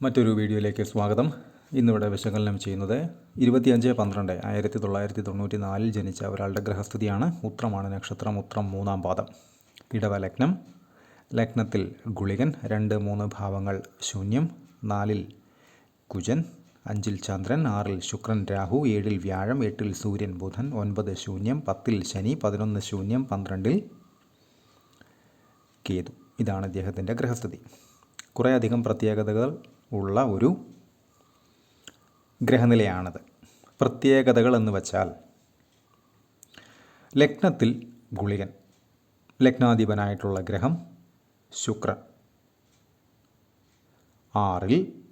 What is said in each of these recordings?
മറ്റൊരു വീഡിയോയിലേക്ക് സ്വാഗതം. ഇന്നിവിടെ വിശകലനം ചെയ്യുന്നത് ഇരുപത്തിയഞ്ച് പന്ത്രണ്ട് ആയിരത്തി തൊള്ളായിരത്തി തൊണ്ണൂറ്റി നാലിൽ ജനിച്ച ഒരാളുടെ ഗ്രഹസ്ഥിതിയാണ് ഉത്രമാണ് നക്ഷത്രം ഉത്രം മൂന്നാം പാദം. ഇടവ ലഗ്നം. ലഗ്നത്തിൽ ഗുളികൻ രണ്ട് മൂന്ന് ഭാവങ്ങൾ ശൂന്യം നാലിൽ കുജൻ അഞ്ചിൽ ചന്ദ്രൻ ആറിൽ ശുക്രൻ രാഹു ഏഴിൽ വ്യാഴം എട്ടിൽ സൂര്യൻ ബുധൻ ഒൻപത് ശൂന്യം പത്തിൽ ശനി പതിനൊന്ന് ശൂന്യം പന്ത്രണ്ടിൽ കേതു. ഇതാണ് അദ്ദേഹത്തിന്റെ ഗ്രഹസ്ഥിതി കുറേയധികം പ്രത്യേകതകൾ ഉള്ള ഒരു ഗ്രഹനിലയാണത്. പ്രത്യേകതകൾ എന്ന് വച്ചാൽ ലഗ്നത്തിൽ ഗുളികൻ ലഗ്നാധിപനായിട്ടുള്ള ഗ്രഹം ശുക്രൻ. ആറിൽ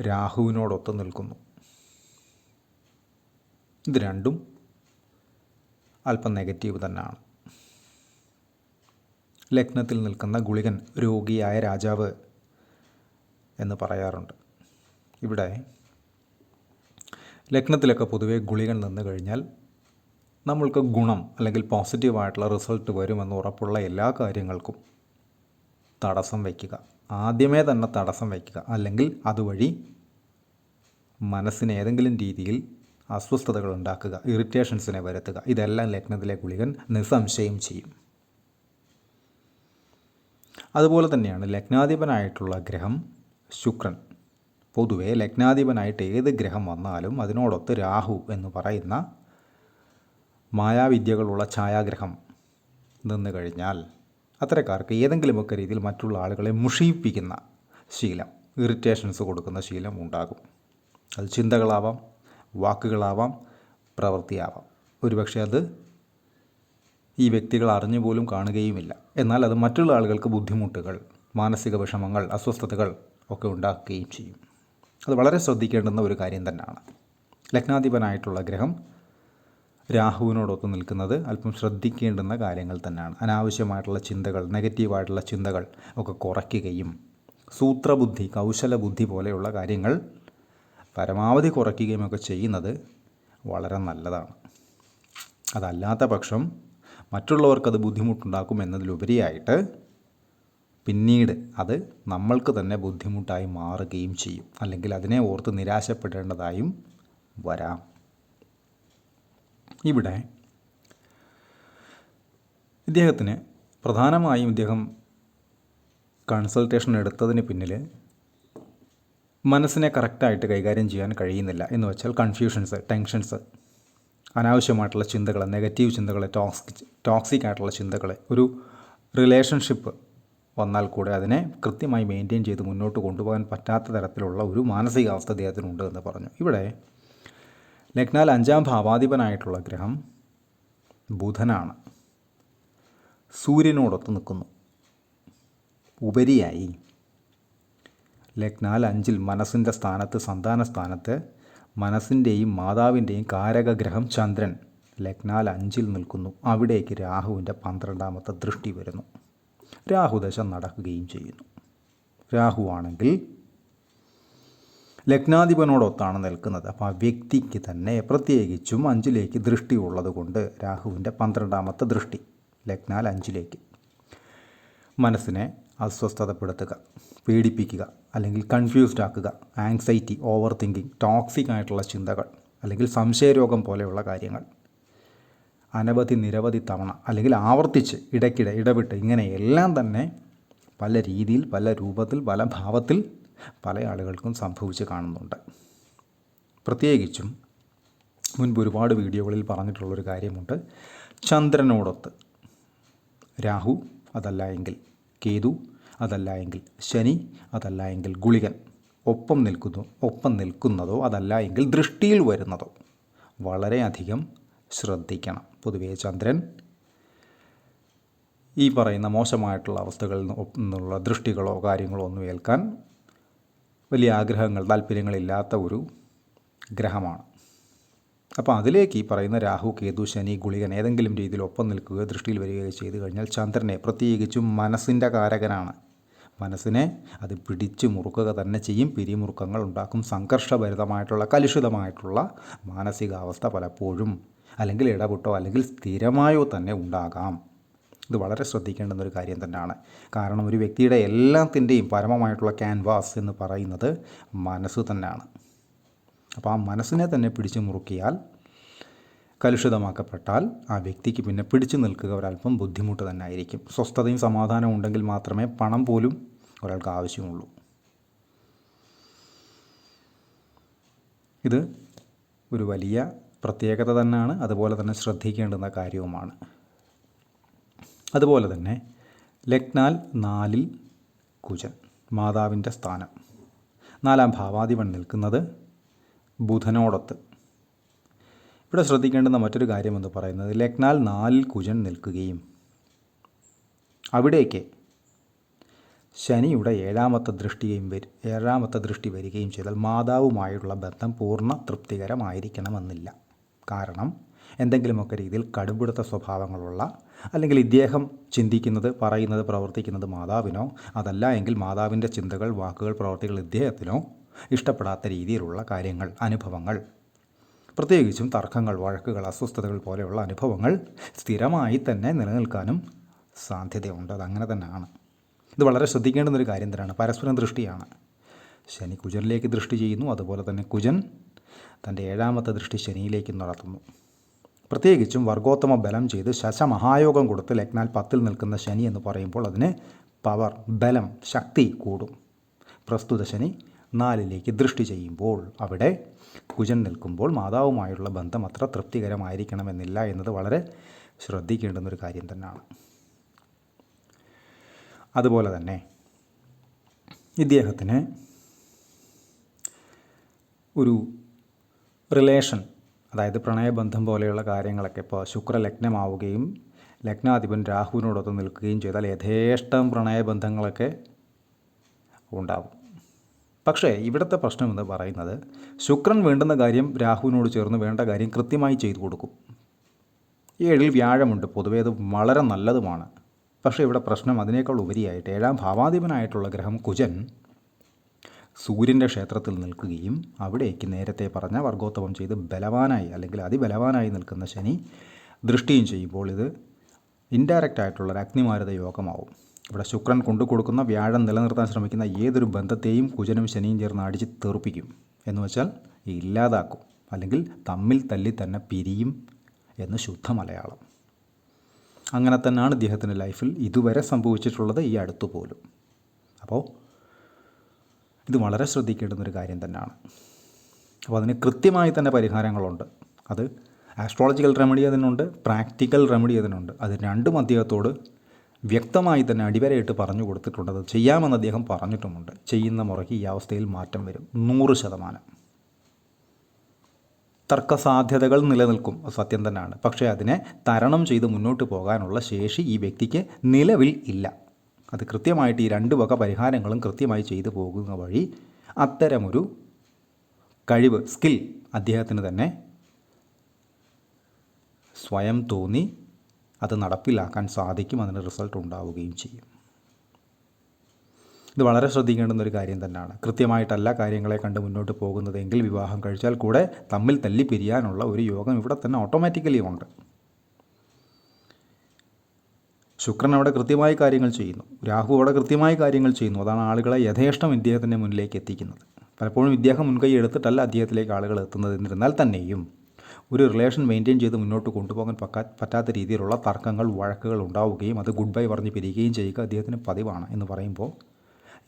രാഹുവിനോടൊത്ത് നിൽക്കുന്നു. ഇത് രണ്ടും അല്പം നെഗറ്റീവ് തന്നെയാണ്. ലഗ്നത്തിൽ നിൽക്കുന്ന ഗുളികൻ രോഗിയായ രാജാവ് എന്ന് പറയാറുണ്ട്. ഇവിടെ ലഗ്നത്തിലൊക്കെ പൊതുവേ ഗുളികൻ നിന്ന് കഴിഞ്ഞാൽ നമ്മൾക്ക് ഗുണം അല്ലെങ്കിൽ പോസിറ്റീവായിട്ടുള്ള റിസൾട്ട് വരുമെന്ന് ഉറപ്പുള്ള എല്ലാ കാര്യങ്ങൾക്കും തടസ്സം വയ്ക്കുക. ആദ്യമേ തന്നെ തടസ്സം വയ്ക്കുക. അല്ലെങ്കിൽ അതുവഴി മനസ്സിന് ഏതെങ്കിലും രീതിയിൽ അസ്വസ്ഥതകൾ ഉണ്ടാക്കുക ഇറിറ്റേഷൻസിനെ വരുത്തുക. ഇതെല്ലാം ലഗ്നത്തിലെ ഗുളികൻ നിസ്സംശയം ചെയ്യും. അതുപോലെ തന്നെയാണ് ലഗ്നാധിപനായിട്ടുള്ള ഗ്രഹം ശുക്രൻ. പൊതുവേ ലഗ്നാധിപനായിട്ട് ഏത് ഗ്രഹം വന്നാലും അതിനോടൊത്ത് രാഹു എന്ന് പറയുന്ന മായാവിദ്യകളുള്ള ഛായാഗ്രഹം നിന്ന് കഴിഞ്ഞാൽ അത്തരക്കാർക്ക് ഏതെങ്കിലുമൊക്കെ രീതിയിൽ മറ്റുള്ള ആളുകളെ മുഷിയിപ്പിക്കുന്ന ശീലം ഇറിറ്റേഷൻസ് കൊടുക്കുന്ന ശീലം ഉണ്ടാകും. അത് ചിന്തകളാവാം വാക്കുകളാവാം പ്രവൃത്തിയാവാം. ഒരുപക്ഷെ അത് ഈ വ്യക്തികൾ അറിഞ്ഞു പോലും കാണുകയുമില്ല. എന്നാൽ അത് മറ്റുള്ള ആളുകൾക്ക് ബുദ്ധിമുട്ടുകൾ മാനസിക വിഷമങ്ങൾ അസ്വസ്ഥതകൾ ഒക്കെ ഉണ്ടാക്കുകയും ചെയ്യും. അത് വളരെ ശ്രദ്ധിക്കേണ്ടുന്ന ഒരു കാര്യം തന്നെയാണ്. ലഗ്നാധിപനായിട്ടുള്ള ഗ്രഹം രാഹുവിനോടൊത്ത് നിൽക്കുന്നത് അല്പം ശ്രദ്ധിക്കേണ്ടുന്ന കാര്യങ്ങൾ തന്നെയാണ്. അനാവശ്യമായിട്ടുള്ള ചിന്തകൾ നെഗറ്റീവായിട്ടുള്ള ചിന്തകൾ ഒക്കെ കുറയ്ക്കുകയും സൂത്രബുദ്ധി കൗശലബുദ്ധി പോലെയുള്ള കാര്യങ്ങൾ പരമാവധി കുറയ്ക്കുകയും ഒക്കെ ചെയ്യുന്നത് വളരെ നല്ലതാണ്. അതല്ലാത്ത പക്ഷം മറ്റുള്ളവർക്കത് ബുദ്ധിമുട്ടുണ്ടാക്കും എന്നതിലുപരിയായിട്ട് പിന്നീട് അത് നമ്മൾക്ക് തന്നെ ബുദ്ധിമുട്ടായി മാറുകയും ചെയ്യും. അല്ലെങ്കിൽ അതിനെ ഓർത്ത് നിരാശപ്പെടേണ്ടതായും വരാം. ഇവിടെ ഇദ്ദേഹത്തിന് പ്രധാനമായും ഇദ്ദേഹം കൺസൾട്ടേഷൻ എടുത്തതിന് പിന്നിൽ മനസ്സിനെ കറക്റ്റായിട്ട് കൈകാര്യം ചെയ്യാൻ കഴിയുന്നില്ല എന്ന് വെച്ചാൽ കൺഫ്യൂഷൻസ് ടെൻഷൻസ് അനാവശ്യമായിട്ടുള്ള ചിന്തകൾ നെഗറ്റീവ് ചിന്തകൾ ടോക്സിക് ടോക്സിക് ആയിട്ടുള്ള ചിന്തകൾ ഒരു റിലേഷൻഷിപ്പ് വന്നാൽ കൂടെ അതിനെ കൃത്യമായി മെയിന്റെയിൻ ചെയ്ത് മുന്നോട്ട് കൊണ്ടുപോകാൻ പറ്റാത്ത തരത്തിലുള്ള ഒരു മാനസികാവസ്ഥ അദ്ദേഹത്തിനുണ്ട് എന്ന് പറഞ്ഞു. ഇവിടെ ലഗ്നാൽ അഞ്ചാം ഭാവാധിപനായിട്ടുള്ള ഗ്രഹം ബുധനാണ്. സൂര്യനോടൊത്ത് നിൽക്കുന്നു. ഉപരിയായി ലഗ്നാൽ അഞ്ചിൽ മനസ്സിന്റെ സ്ഥാനത്ത് സന്താന സ്ഥാനത്ത് മനസ്സിന്റെയും മാതാവിന്റെയും കാരകഗ്രഹം ചന്ദ്രൻ ലഗ്നാൽ അഞ്ചിൽ നിൽക്കുന്നു. അവിടേക്ക് രാഹുവിന്റെ പന്ത്രണ്ടാമത്തെ ദൃഷ്ടി വരുന്നു. രാഹുദശ നടക്കുകയും ചെയ്യുന്നു. രാഹു ആണെങ്കിൽ ലഗ്നാധിപനോടൊത്താണ് നിൽക്കുന്നത്. അപ്പോൾ ആ വ്യക്തിക്ക് തന്നെ പ്രത്യേകിച്ചും അഞ്ചിലേക്ക് ദൃഷ്ടി ഉള്ളത് കൊണ്ട് രാഹുവിന്റെ പന്ത്രണ്ടാമത്തെ ദൃഷ്ടി ലഗ്നാൽ അഞ്ചിലേക്ക്. മനസ്സിനെ അസ്വസ്ഥതപ്പെടുത്തുക പീഡിപ്പിക്കുക അല്ലെങ്കിൽ കൺഫ്യൂസ്ഡ് ആക്കുക ആങ്സൈറ്റി ഓവർ തിങ്കിങ് ടോക്സിക് ആയിട്ടുള്ള ചിന്തകൾ അല്ലെങ്കിൽ സംശയരോഗം പോലെയുള്ള കാര്യങ്ങൾ. അനവധി നിരവധി തവണ അല്ലെങ്കിൽ ആവർത്തിച്ച് ഇടയ്ക്കിടെ ഇടവിട്ട് ഇങ്ങനെ എല്ലാം തന്നെ പല രീതിയിൽ പല രൂപത്തിൽ പല ഭാവത്തിൽ പല ആളുകൾക്കും സംഭവിച്ച് കാണുന്നുണ്ട്. പ്രത്യേകിച്ചും മുൻപ് ഒരുപാട് വീഡിയോകളിൽ പറഞ്ഞിട്ടുള്ളൊരു കാര്യമുണ്ട്. ചന്ദ്രനോടൊത്ത് രാഹു അതല്ല എങ്കിൽ കേതു അതല്ല എങ്കിൽ ശനി അതല്ല എങ്കിൽ ഗുളികൻ ഒപ്പം നിൽക്കുന്നു ഒപ്പം നിൽക്കുന്നതോ അതല്ല എങ്കിൽ ദൃഷ്ടിയിൽ വരുന്നതോ വളരെയധികം ശ്രദ്ധിക്കണം. പൊതുവേ ചന്ദ്രൻ ഈ പറയുന്ന മോശമായിട്ടുള്ള അവസ്ഥകളിൽ നിന്നുള്ള ദൃഷ്ടികളോ കാര്യങ്ങളോ ഒന്നും ഏൽക്കാൻ വലിയ ആഗ്രഹങ്ങൾ താല്പര്യങ്ങളില്ലാത്ത ഒരു ഗ്രഹമാണ്. അപ്പോൾ അതിലേക്ക് ഈ പറയുന്ന രാഹു കേതു ശനി ഗുളികൻ ഏതെങ്കിലും രീതിയിൽ ഒപ്പം നിൽക്കുകയോ ദൃഷ്ടിയിൽ വരികയോ ചെയ്തു കഴിഞ്ഞാൽ ചന്ദ്രനെ പ്രത്യേകിച്ചും മനസ്സിന്റെ കാരകനാണ്. മനസ്സിനെ അത് പിടിച്ചു മുറുക്കുക തന്നെ ചെയ്യും. പിരിമുറുക്കങ്ങൾ ഉണ്ടാക്കും. സംഘർഷഭരിതമായിട്ടുള്ള കലുഷിതമായിട്ടുള്ള മാനസികാവസ്ഥ പലപ്പോഴും അല്ലെങ്കിൽ ഇടപെട്ടോ അല്ലെങ്കിൽ സ്ഥിരമായോ തന്നെ ഉണ്ടാകാം. ഇത് വളരെ ശ്രദ്ധിക്കേണ്ടുന്ന ഒരു കാര്യം തന്നെയാണ്. കാരണം ഒരു വ്യക്തിയുടെ എല്ലാത്തിന്റെയും പരമമായിട്ടുള്ള ക്യാൻവാസ് എന്ന് പറയുന്നത് മനസ്സ് തന്നെയാണ്. അപ്പോൾ ആ മനസ്സിനെ തന്നെ പിടിച്ചു മുറുക്കിയാൽ കലുഷിതമാക്കപ്പെട്ടാൽ ആ വ്യക്തിക്ക് പിന്നെ പിടിച്ചു നിൽക്കുക ഒരല്പം ബുദ്ധിമുട്ട് തന്നെ ആയിരിക്കും. സ്വസ്ഥതയും സമാധാനവും ഉണ്ടെങ്കിൽ മാത്രമേ പണം പോലും ഒരാൾക്ക് ആവശ്യമുള്ളൂ. ഇത് ഒരു വലിയ പ്രത്യേകത തന്നെയാണ്. അതുപോലെ തന്നെ ശ്രദ്ധിക്കേണ്ടുന്ന കാര്യവുമാണ്. അതുപോലെ തന്നെ ലഗ്നാൽ നാലിൽ കുജൻ മാതാവിന്റെ സ്ഥാനം. നാലാം ഭാവാധിപൻ നിൽക്കുന്നത് ബുധനോടൊത്ത്. ഇവിടെ ശ്രദ്ധിക്കേണ്ടുന്ന മറ്റൊരു കാര്യമെന്ന് പറയുന്നത് ലഗ്നാൽ നാലിൽ കുജൻ നിൽക്കുകയും അവിടേക്ക് ശനിയുടെ ഏഴാമത്തെ ദൃഷ്ടിയും ഏഴാമത്തെ ദൃഷ്ടി വരികയും ചെയ്താൽ മാതാവുമായുള്ള ബന്ധം പൂർണ തൃപ്തികരമായിരിക്കണമെന്നില്ല. കാരണം എന്തെങ്കിലുമൊക്കെ രീതിയിൽ കടുപിടുത്ത സ്വഭാവങ്ങളുള്ള അല്ലെങ്കിൽ ഇദ്ദേഹം ചിന്തിക്കുന്നത് പറയുന്നത് പ്രവർത്തിക്കുന്നത് മാതാവിനോ അതല്ല എങ്കിൽ മാതാവിന്റെ ചിന്തകൾ വാക്കുകൾ പ്രവർത്തികൾ ഇദ്ദേഹത്തിനോ ഇഷ്ടപ്പെടാത്ത രീതിയിലുള്ള കാര്യങ്ങൾ അനുഭവങ്ങൾ. പ്രത്യേകിച്ചും തർക്കങ്ങൾ വഴക്കുകൾ അസ്വസ്ഥതകൾ പോലെയുള്ള അനുഭവങ്ങൾ സ്ഥിരമായി തന്നെ നിലനിൽക്കാനും സാധ്യതയുണ്ട്. അതങ്ങനെ തന്നെയാണ്. ഇത് വളരെ ശ്രദ്ധിക്കേണ്ടുന്നൊരു കാര്യം തന്നെയാണ്. പരസ്പരം ദൃഷ്ടിയാണ്. ശനി കുജനിലേക്ക് ദൃഷ്ടി ചെയ്യുന്നു. അതുപോലെ തന്നെ കുജൻ തന്റെ ഏഴാമത്തെ ദൃഷ്ടി ശനിയിലേക്ക് നടത്തുന്നു. പ്രത്യേകിച്ചും വർഗോത്തമ ബലം ചെയ്ത് ശശമഹായോഗം കൊടുത്ത് ലഗ്നാൽ പത്തിൽ നിൽക്കുന്ന ശനി എന്ന് പറയുമ്പോൾ അതിന് പവർ ബലം ശക്തി കൂടും. പ്രസ്തുത ശനി നാലിലേക്ക് ദൃഷ്ടി ചെയ്യുമ്പോൾ അവിടെ കുജൻ നിൽക്കുമ്പോൾ മാതാവുമായുള്ള ബന്ധം അത്ര തൃപ്തികരമായിരിക്കണമെന്നില്ല എന്നത് വളരെ ശ്രദ്ധിക്കേണ്ടുന്നൊരു കാര്യം തന്നെയാണ്. അതുപോലെ തന്നെ ഇദ്ദേഹത്തിന് ഒരു റിലേഷൻ അതായത് പ്രണയബന്ധം പോലെയുള്ള കാര്യങ്ങളൊക്കെ ഇപ്പോൾ ശുക്രലഗ്നമാവുകയും ലഗ്നാധിപൻ രാഹുവിനോടൊത്ത് നിൽക്കുകയും ചെയ്താൽ യഥേഷ്ടം പ്രണയബന്ധങ്ങളൊക്കെ ഉണ്ടാവും. പക്ഷേ ഇവിടുത്തെ പ്രശ്നം എന്ന് പറയുന്നത് ശുക്രൻ വേണ്ടുന്ന കാര്യം രാഹുവിനോട് ചേർന്ന് വേണ്ട കാര്യം കൃത്യമായി ചെയ്തു കൊടുക്കും. ഏഴിൽ വ്യാഴമുണ്ട് പൊതുവേ അത് വളരെ നല്ലതുമാണ്. പക്ഷേ ഇവിടെ പ്രശ്നം അതിനേക്കാൾ ഉപരിയായിട്ട് ഏഴാം ഭാവാധിപനായിട്ടുള്ള ഗ്രഹം കുജൻ സൂര്യന്റെ ക്ഷേത്രത്തിൽ നിൽക്കുകയും അവിടേക്ക് നേരത്തെ പറഞ്ഞ വർഗോത്തമം ചെയ്ത് ബലവാനായി അല്ലെങ്കിൽ അതിബലവാനായി നിൽക്കുന്ന ശനി ദൃഷ്ടിയും ചെയ്യുമ്പോൾ ഇത് ഇൻഡയറക്റ്റ് ആയിട്ടുള്ള ഒരു അഗ്നിമാരുത യോഗമാവും. ഇവിടെ ശുക്രൻ കൊണ്ടു കൊടുക്കുന്ന വ്യാഴം നിലനിർത്താൻ ശ്രമിക്കുന്ന ഏതൊരു ബന്ധത്തെയും കുജനും ശനിയും ചേർന്ന് അടിച്ച് തെറുപ്പിക്കും. എന്ന് വെച്ചാൽ ഇല്ലാതാക്കും. അല്ലെങ്കിൽ തമ്മിൽ തല്ലി തന്നെ പിരിയും എന്ന് ശുദ്ധ മലയാളം. അങ്ങനെ തന്നെയാണ് ഇദ്ദേഹത്തിന്റെ ലൈഫിൽ ഇതുവരെ സംഭവിച്ചിട്ടുള്ളത് ഈ അടുത്തു പോലും അപ്പോൾ ഇത് വളരെ ശ്രദ്ധിക്കേണ്ടുന്നൊരു കാര്യം തന്നെയാണ്. അപ്പോൾ അതിന് കൃത്യമായി തന്നെ പരിഹാരങ്ങളുണ്ട്. അത് ആസ്ട്രോളജിക്കൽ റെമഡി അതിനുണ്ട് പ്രാക്ടിക്കൽ റെമഡി അതിനുണ്ട്. അത് രണ്ടും അദ്ദേഹത്തോട് വ്യക്തമായി തന്നെ അടിവരയിട്ട് പറഞ്ഞു കൊടുത്തിട്ടുണ്ട്. അത് ചെയ്യാമെന്ന് അദ്ദേഹം പറഞ്ഞിട്ടുമുണ്ട്. ചെയ്യുന്ന മുറയ്ക്ക് ഈ അവസ്ഥയിൽ മാറ്റം വരും. നൂറ് ശതമാനം. തർക്കസാധ്യതകൾ നിലനിൽക്കും. സത്യം തന്നെയാണ്. പക്ഷേ അതിനെ തരണം ചെയ്ത് മുന്നോട്ട് പോകാനുള്ള ശേഷി ഈ വ്യക്തിക്ക് നിലവിൽ ഇല്ല. അത് കൃത്യമായിട്ട് ഈ രണ്ട് വക പരിഹാരങ്ങളും കൃത്യമായി ചെയ്തു പോകുന്ന വഴി അത്തരമൊരു കഴിവ് സ്കിൽ അദ്ദേഹത്തിന് തന്നെ സ്വയം തോന്നി അത് നടപ്പിലാക്കാൻ സാധിക്കും അതിന് റിസൾട്ട് ഉണ്ടാവുകയും ചെയ്യും. ഇത് വളരെ ശ്രദ്ധിക്കേണ്ടുന്ന ഒരു കാര്യം തന്നെയാണ്. കൃത്യമായിട്ടല്ല കാര്യങ്ങളെ കണ്ട് മുന്നോട്ട് പോകുന്നതെങ്കിൽ വിവാഹം കഴിച്ചാൽ കൂടെ തമ്മിൽ തല്ലിപ്പിരിയാനുള്ള ഒരു യോഗം ഇവിടെ തന്നെ ഓട്ടോമാറ്റിക്കലി ഉണ്ട്. ശുക്രൻ അവിടെ കൃത്യമായി കാര്യങ്ങൾ ചെയ്യുന്നു. രാഹു അവിടെ കൃത്യമായി കാര്യങ്ങൾ ചെയ്യുന്നു. അതാണ് ആളുകളെ യഥേഷ്ടം ഇദ്ദേഹത്തിന്റെ മുന്നിലേക്ക് എത്തിക്കുന്നത്. പലപ്പോഴും ഇദ്ദേഹം മുൻകൈ എടുത്തിട്ടല്ല അദ്ദേഹത്തിലേക്ക് ആളുകൾ എത്തുന്നത്. എന്നിരുന്നാൽ തന്നെയും ഒരു റിലേഷൻ മെയിന്റെയിൻ ചെയ്ത് മുന്നോട്ട് കൊണ്ടുപോകാൻ പക്കാ പറ്റാത്ത രീതിയിലുള്ള തർക്കങ്ങൾ വഴക്കുകൾ ഉണ്ടാവുകയും അത് ഗുഡ് ബൈ പറഞ്ഞ് പിരിയുകയും ചെയ്യുക അദ്ദേഹത്തിന് പതിവാണ് എന്ന് പറയുമ്പോൾ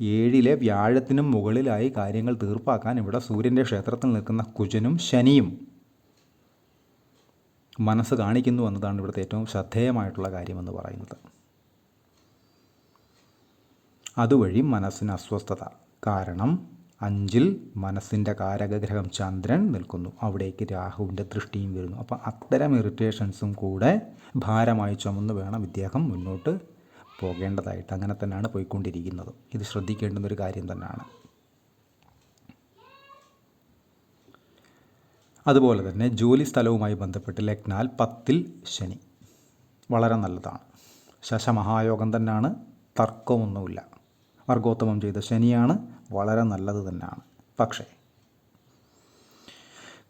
ഏഴിലെ വ്യാഴത്തിനും മുകളിലായി കാര്യങ്ങൾ തീർപ്പാക്കാൻ ഇവിടെ സൂര്യന്റെ ക്ഷേത്രത്തിൽ നിൽക്കുന്ന കുജനും ശനിയും മനസ്സ് കാണിക്കുന്നു എന്നതാണ് ഇവിടുത്തെ ഏറ്റവും ശ്രദ്ധേയമായിട്ടുള്ള കാര്യമെന്ന് പറയുന്നത്. അതുവഴി മനസ്സിന് അസ്വസ്ഥത. കാരണം അഞ്ചിൽ മനസ്സിന്റെ കാരകഗ്രഹം ചന്ദ്രൻ നിൽക്കുന്നു. അവിടേക്ക് രാഹുവിന്റെ ദൃഷ്ടിയും വരുന്നു. അപ്പോൾ അത്തരം ഇറിറ്റേഷൻസും കൂടെ ഭാരമായി ചുമന്ന് വേണം ഇദ്ദേഹം മുന്നോട്ട് പോകേണ്ടതായിട്ട്. അങ്ങനെ തന്നെയാണ് പോയിക്കൊണ്ടിരിക്കുന്നത്. ഇത് ശ്രദ്ധിക്കേണ്ടുന്നൊരു കാര്യം തന്നെയാണ്. അതുപോലെ തന്നെ ജോലി സ്ഥലവുമായി ബന്ധപ്പെട്ട് ലഗ്നാൽ പത്തിൽ ശനി. വളരെ നല്ലതാണ്. ശശമഹായോഗം തന്നെയാണ് തർക്കമൊന്നുമില്ല. വർഗോത്തമം ചെയ്ത ശനിയാണ് വളരെ നല്ലത് തന്നെയാണ് പക്ഷേ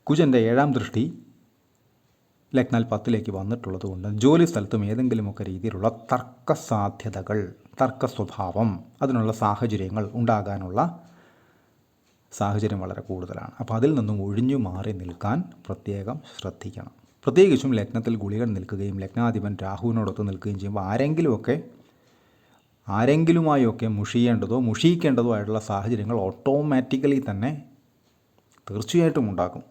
കുജന്റെ ഏഴാം ദൃഷ്ടി ലഗ്നാൽ പത്തിലേക്ക് വന്നിട്ടുള്ളത് കൊണ്ട് ജോലി സ്ഥലത്തും ഏതെങ്കിലുമൊക്കെ രീതിയിലുള്ള തർക്ക സാധ്യതകൾ തർക്ക സ്വഭാവം അതിനുള്ള സാഹചര്യങ്ങൾ ഉണ്ടാകാനുള്ള സാഹചര്യം വളരെ കൂടുതലാണ്. അപ്പോൾ അതിൽ നിന്നും ഒഴിഞ്ഞു മാറി നിൽക്കാൻ പ്രത്യേകം ശ്രദ്ധിക്കണം. പ്രത്യേകിച്ചും ലഗ്നത്തിൽ ഗുളികൾ നിൽക്കുകയും ലഗ്നാധിപൻ രാഹുവിനോടൊത്ത് നിൽക്കുകയും ചെയ്യുമ്പോൾ ആരെങ്കിലുമൊക്കെ ആരെങ്കിലുമായൊക്കെ മുഷിയേണ്ടതോ മുഷിയിക്കേണ്ടതോ ആയിട്ടുള്ള സാഹചര്യങ്ങൾ ഓട്ടോമാറ്റിക്കലി തന്നെ തീർച്ചയായിട്ടും ഉണ്ടാക്കും.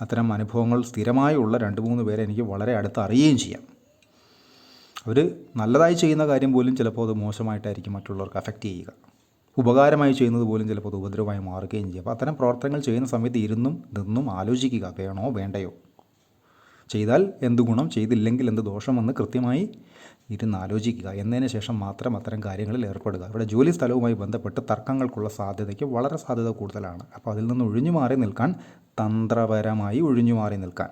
അത്തരം അനുഭവങ്ങൾ സ്ഥിരമായുള്ള രണ്ട് മൂന്ന് പേരെ എനിക്ക് വളരെ അടുത്ത് അറിയുകയും ചെയ്യാം. അവർ നല്ലതായി ചെയ്യുന്ന കാര്യം പോലും ചിലപ്പോൾ അത് മോശമായിട്ടായിരിക്കും മറ്റുള്ളവർക്ക് അഫക്റ്റ് ചെയ്യുക. ഉപകാരമായി ചെയ്യുന്നത് പോലും ചിലപ്പോൾ അത് ഉപദ്രവമായി മാറുകയും ചെയ്യും. അപ്പോൾ അത്തരം പ്രവർത്തനങ്ങൾ ചെയ്യുന്ന സമയത്ത് ഇരുന്നും നിന്നും ആലോചിക്കുക വേണോ വേണ്ടയോ? ചെയ്താൽ എന്ത് ഗുണം ചെയ്തില്ലെങ്കിൽ എന്ത് ദോഷമെന്ന് കൃത്യമായി ഇരുന്ന് ആലോചിക്കുക. എന്നതിന് ശേഷം മാത്രം അത്തരം കാര്യങ്ങളിൽ ഏർപ്പെടുക. ഇവിടെ ജോലി സ്ഥലവുമായി ബന്ധപ്പെട്ട് തർക്കങ്ങൾക്കുള്ള സാധ്യതയ്ക്ക് വളരെ സാധ്യത കൂടുതലാണ്. അപ്പോൾ അതിൽ നിന്ന് ഒഴിഞ്ഞു മാറി നിൽക്കാൻ തന്ത്രപരമായി ഒഴിഞ്ഞു മാറി നിൽക്കാൻ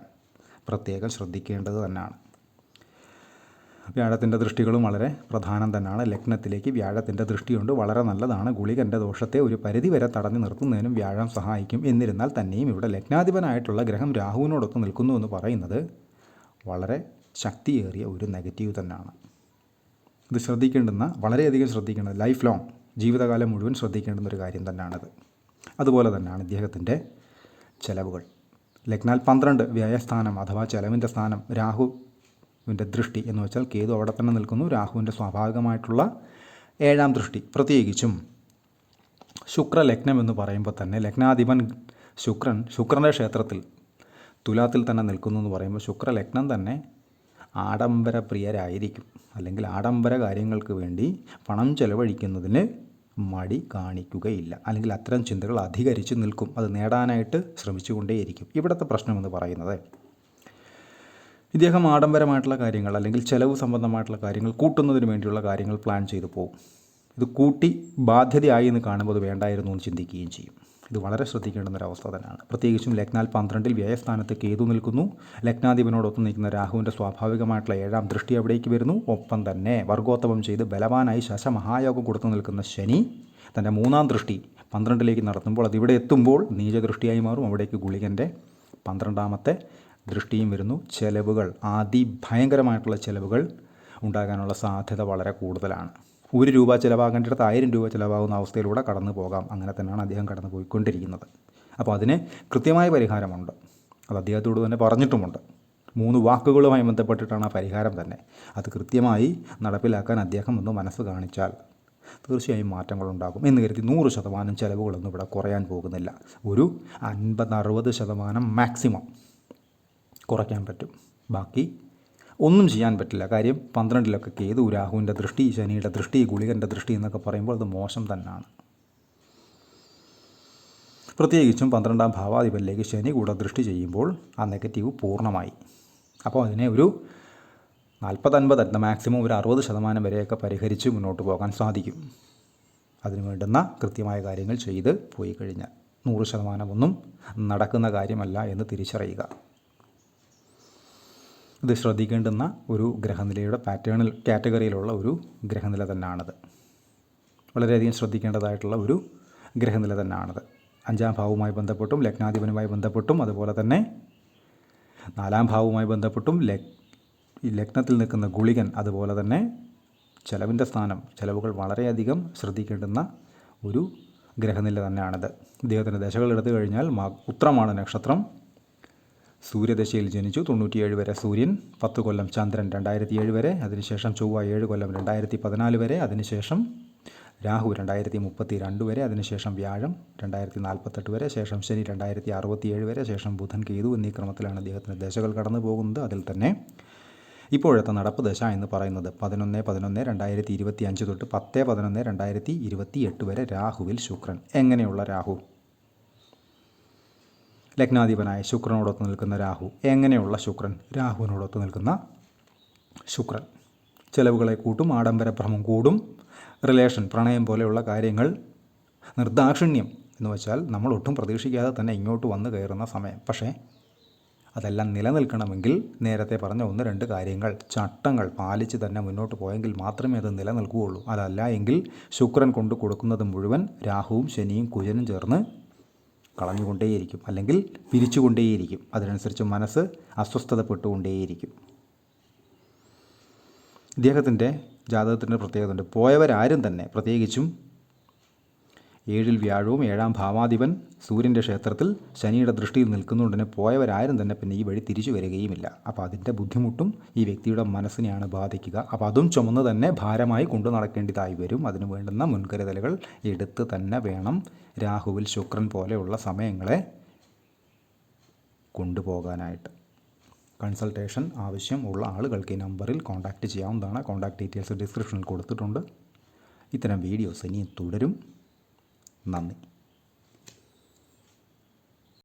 പ്രത്യേകം ശ്രദ്ധിക്കേണ്ടത് തന്നെയാണ്. വ്യാഴത്തിന്റെ ദൃഷ്ടികളും വളരെ പ്രധാനം തന്നെയാണ്. ലഗ്നത്തിലേക്ക് വ്യാഴത്തിന്റെ ദൃഷ്ടിയുണ്ട്. വളരെ നല്ലതാണ്. ഗുളികന്റെ ദോഷത്തെ ഒരു പരിധി വരെ തടഞ്ഞു നിർത്തുന്നതിനും വ്യാഴം സഹായിക്കും. എന്നിരുന്നാൽ തന്നെയും ഇവിടെ ലഗ്നാധിപനായിട്ടുള്ള ഗ്രഹം രാഹുവിനോടൊത്ത് നിൽക്കുന്നു എന്ന് പറയുന്നത് വളരെ ശക്തിയേറിയ ഒരു നെഗറ്റീവ് തന്നെയാണ്. ഇത് ശ്രദ്ധിക്കേണ്ടുന്ന വളരെയധികം ശ്രദ്ധിക്കേണ്ടത് ലൈഫ് ലോങ് ജീവിതകാലം മുഴുവൻ ശ്രദ്ധിക്കേണ്ടുന്ന ഒരു കാര്യം തന്നെയാണിത്. അതുപോലെ തന്നെയാണ് ഇദ്ദേഹത്തിന്റെ ചിലവുകൾ. ലഗ്നാൽ പന്ത്രണ്ട് വ്യയസ്ഥാനം അഥവാ ചെലവിന്റെ സ്ഥാനം രാഹുവിന്റെ ദൃഷ്ടി എന്ന് വെച്ചാൽ കേതു അവിടെ തന്നെ നിൽക്കുന്നു. രാഹുവിന്റെ സ്വാഭാവികമായിട്ടുള്ള ഏഴാം ദൃഷ്ടി പ്രത്യേകിച്ചും ശുക്ര ലഗ്നം എന്ന് പറയുമ്പോൾ തന്നെ ലഗ്നാധിപൻ ശുക്രൻ ശുക്രന്റെ ക്ഷേത്രത്തിൽ തുലാത്തിൽ തന്നെ നിൽക്കുന്നു എന്ന് പറയുമ്പോൾ ശുക്ര ലഗ്നം തന്നെ ആഡംബര പ്രിയരായിരിക്കും. അല്ലെങ്കിൽ ആഡംബര കാര്യങ്ങൾക്ക് വേണ്ടി പണം ചെലവഴിക്കുന്നതിന് മടി കാണിക്കുകയില്ല. അല്ലെങ്കിൽ അത്തരം ചിന്തകൾ അധികരിച്ച് നിൽക്കും. അത് നേടാനായിട്ട് ശ്രമിച്ചുകൊണ്ടേയിരിക്കും. ഇവിടുത്തെ പ്രശ്നമെന്ന് പറയുന്നത് ഇദ്ദേഹം ആഡംബരമായിട്ടുള്ള കാര്യങ്ങൾ അല്ലെങ്കിൽ ചെലവ് സംബന്ധമായിട്ടുള്ള കാര്യങ്ങൾ കൂട്ടുന്നതിന് വേണ്ടിയുള്ള കാര്യങ്ങൾ പ്ലാൻ ചെയ്തു പോകും. ഇത് കൂട്ടി ബാധ്യതയായി എന്ന് കാണുമ്പോൾ അത് വേണ്ടായിരുന്നു എന്ന് ചിന്തിക്കുകയും ചെയ്യും. ഇത് വളരെ ശ്രദ്ധിക്കേണ്ടുന്ന അവസ്ഥ തന്നെയാണ്. പ്രത്യേകിച്ചും ലഗ്നാൽ പന്ത്രണ്ടിൽ വ്യയസ്ഥാനത്ത് കേതു നിൽക്കുന്നു. ലഗ്നാധിപനോടൊപ്പം നിൽക്കുന്ന രാഹുവിന്റെ സ്വാഭാവികമായിട്ടുള്ള ഏഴാം ദൃഷ്ടി അവിടേക്ക് വരുന്നു. ഒപ്പം തന്നെ വർഗോത്തമം ചെയ്ത് ബലവാനായി ശശമഹായോഗം കൊടുത്തു നിൽക്കുന്ന ശനി തന്റെ മൂന്നാം ദൃഷ്ടി പന്ത്രണ്ടിലേക്ക് നടത്തുമ്പോൾ അതിവിടെ എത്തുമ്പോൾ നീചദൃഷ്ടിയായി മാറും. അവിടേക്ക് ഗുളികന്റെ പന്ത്രണ്ടാമത്തെ ദൃഷ്ടിയും വരുന്നു. ചെലവുകൾ അതിഭയങ്കരമായിട്ടുള്ള ചെലവുകൾ ഉണ്ടാകാനുള്ള സാധ്യത വളരെ കൂടുതലാണ്. ഒരു രൂപ ചിലവാകേണ്ടിടത്ത് ആയിരം രൂപ ചിലവാകുന്ന അവസ്ഥയിലൂടെ കടന്നു പോകാം. അങ്ങനെ തന്നെയാണ് അദ്ദേഹം കടന്നു പോയിക്കൊണ്ടിരിക്കുന്നത് അപ്പോൾ അതിന് കൃത്യമായ പരിഹാരമുണ്ട്. അത് അദ്ദേഹത്തോട് തന്നെ പറഞ്ഞിട്ടുമുണ്ട്. മൂന്ന് വാക്കുകളുമായി ബന്ധപ്പെട്ടിട്ടാണ് ആ പരിഹാരം തന്നെ. അത് കൃത്യമായി നടപ്പിലാക്കാൻ അദ്ദേഹം ഒന്ന് മനസ്സ് കാണിച്ചാൽ തീർച്ചയായും മാറ്റങ്ങളുണ്ടാകും എന്ന് കരുതി നൂറ് ശതമാനം ചിലവുകളൊന്നും ഇവിടെ കുറയാൻ പോകുന്നില്ല. ഒരു അൻപത് അറുപത് ശതമാനം മാക്സിമം. കുറയ്ക്കാൻ പറ്റും. ബാക്കി ഒന്നും ചെയ്യാൻ പറ്റില്ല. കാര്യം പന്ത്രണ്ടിലൊക്കെ കേതു രാഹുവിന്റെ ദൃഷ്ടി ശനിയുടെ ദൃഷ്ടി ഗുളികന്റെ ദൃഷ്ടി എന്നൊക്കെ പറയുമ്പോൾ അത് മോശം തന്നെയാണ് പ്രത്യേകിച്ചും പന്ത്രണ്ടാം ഭാവാധിപനിലേക്ക് ശനി കൂടെ ദൃഷ്ടി ചെയ്യുമ്പോൾ ആ നെഗറ്റീവ് പൂർണമായി. അപ്പോൾ അതിനെ ഒരു നാൽപ്പത്തൻപത് അല്ല മാക്സിമം ഒരു അറുപത് ശതമാനം വരെയൊക്കെ പരിഹരിച്ച് മുന്നോട്ട് പോകാൻ സാധിക്കും. അതിനു വേണ്ടുന്ന കൃത്യമായ കാര്യങ്ങൾ ചെയ്ത് പോയി കഴിഞ്ഞാൽ നൂറ് ശതമാനമൊന്നും നടക്കുന്ന കാര്യമല്ല എന്ന് തിരിച്ചറിയുക. ഇത് ശ്രദ്ധിക്കേണ്ടുന്ന ഒരു ഗ്രഹനിലയുടെ പാറ്റേണിൽ കാറ്റഗറിയിലുള്ള ഒരു ഗ്രഹനില തന്നെയാണത് വളരെയധികം ശ്രദ്ധിക്കേണ്ടതായിട്ടുള്ള ഒരു ഗ്രഹനില തന്നെയാണത് അഞ്ചാം ഭാവവുമായി ബന്ധപ്പെട്ടും ലഗ്നാധിപനുമായി ബന്ധപ്പെട്ടും അതുപോലെ തന്നെ നാലാം ഭാവവുമായി ബന്ധപ്പെട്ടും ലഗ് ലഗ്നത്തിൽ നിൽക്കുന്ന ഗുളികൻ അതുപോലെ തന്നെ ചെലവിന്റെ സ്ഥാനം ചെലവുകൾ വളരെയധികം ശ്രദ്ധിക്കേണ്ടുന്ന ഒരു ഗ്രഹനില തന്നെയാണിത് ഇദ്ദേഹത്തിന്റെ ദശകൾ എടുത്തു കഴിഞ്ഞാൽ ഉത്രമാണ് നക്ഷത്രം. സൂര്യദശയിൽ ജനിച്ചു. തൊണ്ണൂറ്റിയേഴ് വരെ സൂര്യൻ പത്ത് കൊല്ലം ചന്ദ്രൻ രണ്ടായിരത്തി ഏഴ് വരെ അതിനുശേഷം ചൊവ്വ ഏഴ് കൊല്ലം രണ്ടായിരത്തി പതിനാല് വരെ അതിനുശേഷം രാഹു രണ്ടായിരത്തി മുപ്പത്തി രണ്ട് വരെ അതിനുശേഷം വ്യാഴം രണ്ടായിരത്തി നാൽപ്പത്തെട്ട് വരെ ശേഷം ശനി രണ്ടായിരത്തി അറുപത്തി ഏഴ് വരെ ശേഷം ബുധൻ കേതു എന്നീ ക്രമത്തിലാണ് അദ്ദേഹത്തിന്റെ ദശകൾ കടന്നു പോകുന്നത്. അതിൽ തന്നെ ഇപ്പോഴത്തെ നടപ്പ് ദശ എന്ന് പറയുന്നത് പതിനൊന്ന് പതിനൊന്ന് രണ്ടായിരത്തി ഇരുപത്തി അഞ്ച് തൊട്ട് പത്ത് പതിനൊന്ന് രണ്ടായിരത്തി ഇരുപത്തി എട്ട് വരെ രാഹുവിൽ ശുക്രൻ. എങ്ങനെയുള്ള രാഹു? ലഗ്നാധിപനായ ശുക്രനോടൊത്ത് നിൽക്കുന്ന രാഹു. എങ്ങനെയുള്ള ശുക്രൻ? രാഹുവിനോടൊത്ത് നിൽക്കുന്ന ശുക്രൻ. ചെലവുകളെ കൂട്ടും ആഡംബരഭ്രമം കൂടും റിലേഷൻ പ്രണയം പോലെയുള്ള കാര്യങ്ങൾ നിർദാക്ഷിണ്യം എന്ന് വെച്ചാൽ നമ്മൾ ഒട്ടും പ്രതീക്ഷിക്കാതെ തന്നെ ഇങ്ങോട്ട് വന്നു കയറുന്ന സമയം. പക്ഷേ അതെല്ലാം നിലനിൽക്കണമെങ്കിൽ നേരത്തെ പറഞ്ഞ ഒന്ന് രണ്ട് കാര്യങ്ങൾ ചട്ടങ്ങൾ പാലിച്ച് തന്നെ മുന്നോട്ട് പോയെങ്കിൽ മാത്രമേ അത് നിലനിൽക്കുകയുള്ളൂ. അതല്ല എങ്കിൽ ശുക്രൻ കൊണ്ട് കൊടുക്കുന്നത് മുഴുവൻ രാഹുവും ശനിയും കുജനും ചേർന്ന് കളഞ്ഞുകൊണ്ടേയിരിക്കും. അല്ലെങ്കിൽ പിരിച്ചുകൊണ്ടേയിരിക്കും. അതിനനുസരിച്ച് മനസ്സ് അസ്വസ്ഥതപ്പെട്ടുകൊണ്ടേയിരിക്കും. ഇദ്ദേഹത്തിന്റെ ജാതകത്തിന്റെ പ്രത്യേകത ഉണ്ട് പോയവരാരും തന്നെ പ്രത്യേകിച്ചും ഏഴിൽ വ്യാഴവും ഏഴാം ഭാവാധിപൻ സൂര്യന്റെ ക്ഷേത്രത്തിൽ ശനിയുടെ ദൃഷ്ടിയിൽ നിൽക്കുന്നതുകൊണ്ട് തന്നെ പോയവരാരും തന്നെ പിന്നെ ഈ വഴി തിരിച്ചു വരികയുമില്ല. അപ്പോൾ അതിന്റെ ബുദ്ധിമുട്ടും ഈ വ്യക്തിയുടെ മനസ്സിനെയാണ് ബാധിക്കുക. അപ്പോൾ അതും ചുമന്ന് തന്നെ ഭാരമായി കൊണ്ടു നടക്കേണ്ടതായി വരും. അതിന് വേണ്ടുന്ന മുൻകരുതലുകൾ എടുത്ത് തന്നെ വേണം രാഹുവിൽ ശുക്രൻ പോലെയുള്ള സമയങ്ങളെ കൊണ്ടുപോകാനായിട്ട്. കൺസൾട്ടേഷൻ ആവശ്യം ഉള്ള ആളുകൾക്ക് ഈ നമ്പറിൽ കോൺടാക്റ്റ് ചെയ്യാവുന്നതാണ്. കോൺടാക്ട് ഡീറ്റെയിൽസ് ഡിസ്ക്രിപ്ഷനിൽ കൊടുത്തിട്ടുണ്ട്. ഇത്തരം വീഡിയോസ് ഇനിയും തുടരും. നന്ദി